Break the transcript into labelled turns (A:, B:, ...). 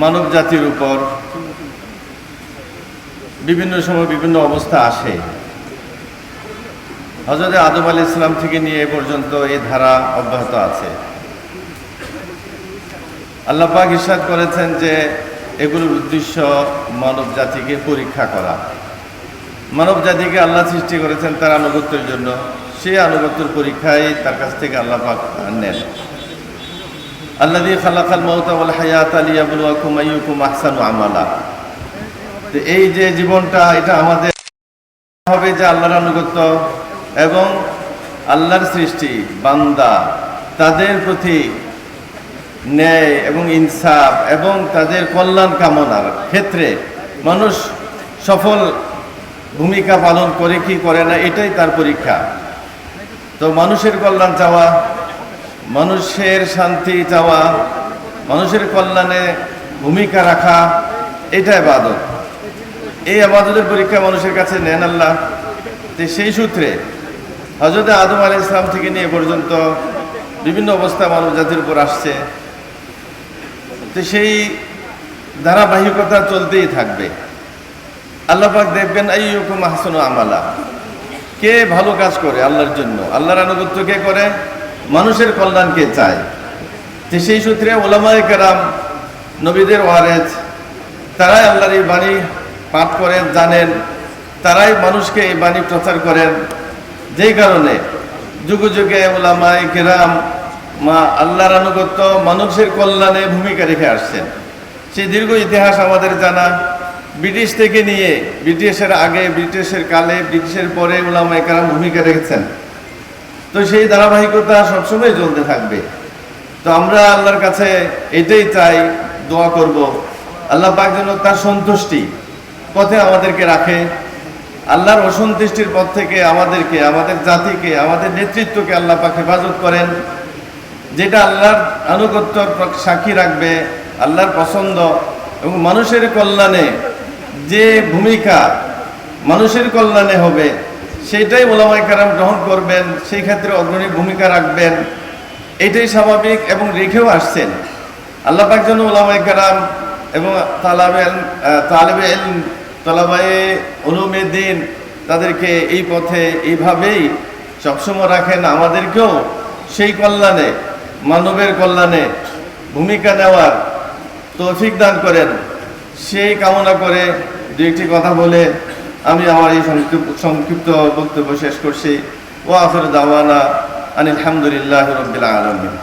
A: মানব জাতির উপর বিভিন্ন সময় বিভিন্ন অবস্থা আসে। হজরত আদম আলী ইসলাম থেকে নিয়ে এ পর্যন্ত এই ধারা অব্যাহত আছে। আল্লাহ পাক ইরশাদ করেছেন যে এগুলোর উদ্দেশ্য মানব জাতিকে পরীক্ষা করা। মানব জাতিকে আল্লাহ সৃষ্টি করেছেন তার আনুগত্যের জন্য। সেই আনুগত্যের পরীক্ষায় তার কাছ থেকে আল্লাহ পাক নেন। আল্লাহ দিয়ে খালাকাল মৌতাবল হায়াত আলিয়াবুল আইয়ুকুম আহসানু আমালা। এই যে জীবনটা, এটা আমাদের হবে যে আল্লাহর আনুগত্য এবং আল্লাহর সৃষ্টি, বান্দা, তাদের প্রতি ন্যায় এবং ইনসাফ এবং তাদের কল্যাণ কামনার ক্ষেত্রে মানুষ সফল ভূমিকা পালন করে কি করে না, এটাই তার পরীক্ষা। তো মানুষের কল্যাণ চাওয়া মানুষের শান্তি চাওয়া, মানুষের কল্যাণে ভূমিকা রাখা, এটা আবাদত এই আবাদতের পরীক্ষা মানুষের কাছে নেন আল্লাহ। তো সেই সূত্রে হজরত আদম আলী ইসলাম থেকে নিয়ে পর্যন্ত বিভিন্ন অবস্থা মানব জাতির উপর আসছে। তো সেই ধারাবাহিকতা চলতেই থাকবে। আল্লাহ পাক দেখবেন, আইয়ুকুম আহসানু আমালা। কে ভালো কাজ করে আল্লাহর জন্য? আল্লাহর আনুগত্য কে করে? মানুষের কল্যাণকে চায়? সেই সূত্রে ওলামায় কেরাম, নবীদের ওয়ারেজ, তারাই আল্লাহর এই বাণী পাঠ করেন, জানেন, তারাই মানুষকে এই বাণী প্রচার করেন। যেই কারণে যুগে যুগে ওলামায় কেরাম মা আল্লাহর আনুগত্য মানুষের কল্যাণে ভূমিকা রেখে আসছেন। সেই দীর্ঘ ইতিহাস আমাদের জানা, ব্রিটিশ থেকে নিয়ে ব্রিটিশের আগে, ব্রিটিশের কালে, ব্রিটিশের পরে ওলামা একরাম ভূমিকা রেখেছেন। তো সেই ধারাবাহিকতা সবসময় চলতে থাকবে। তো আমরা আল্লাহর কাছে এটাই চাই, দোয়া করব। আল্লাহ পাক যেন তার সন্তুষ্টি পথে আমাদেরকে রাখে। আল্লাহর অসন্তুষ্টির পথ থেকে আমাদেরকে, আমাদের জাতিকে, আমাদের নেতৃত্বকে আল্লাহ পাক হেফাজত করেন। যেটা আল্লাহর আনুগত্যর সাক্ষী রাখবে, আল্লাহর পছন্দ এবং মানুষের কল্যাণে যে ভূমিকা মানুষের কল্যাণে হবে সেটাই ওলামাই কারাম গ্রহণ করবেন, সেই ক্ষেত্রে অগ্রণী ভূমিকা রাখবেন। এটাই স্বাভাবিক এবং রেখেও আসছেন। আল্লাহ পাক যেন ওলামাই কারাম এবং তালাবে তালেবে তলাবায়ে উলুমে দিন তাদেরকে এই পথে এইভাবেই সবসময় রাখেন। আমাদেরকেও সেই কল্যাণে, মানবের কল্যাণে ভূমিকা নেওয়ার তৌফিক দান করেন। সেই কামনা করে দু একটি কথা বলে আমি আমার এই সংক্ষিপ্ত বক্তব্য শেষ করছি। ও আফর দাওয়ানা আনিল আলহামদুলিল্লাহ রবিল আলমিন।